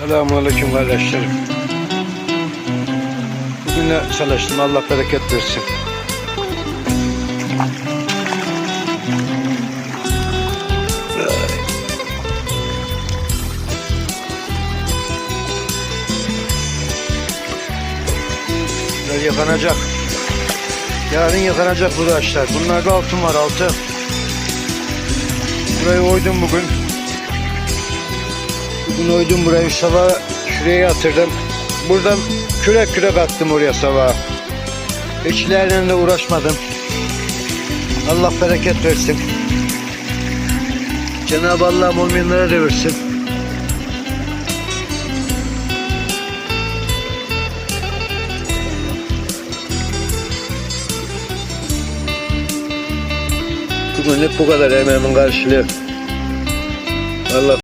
Selamünaleyküm kardeşlerim. Bugün de çalıştım. Allah bereket versin. Böyle yıkanacak. Yarın yıkanacak bu taşlar. Bunlarda altın var altın. Burayı oydum bugün. Bugün oydum burayı sabah şuraya yatırdım. Buradan kürek kürek attım oraya sabah. İçlerine de uğraşmadım. Allah bereket versin. Cenab-ı Allah'ım olmayanlara da versin. Bugünlük bu kadar emeğimin karşılığı. Allah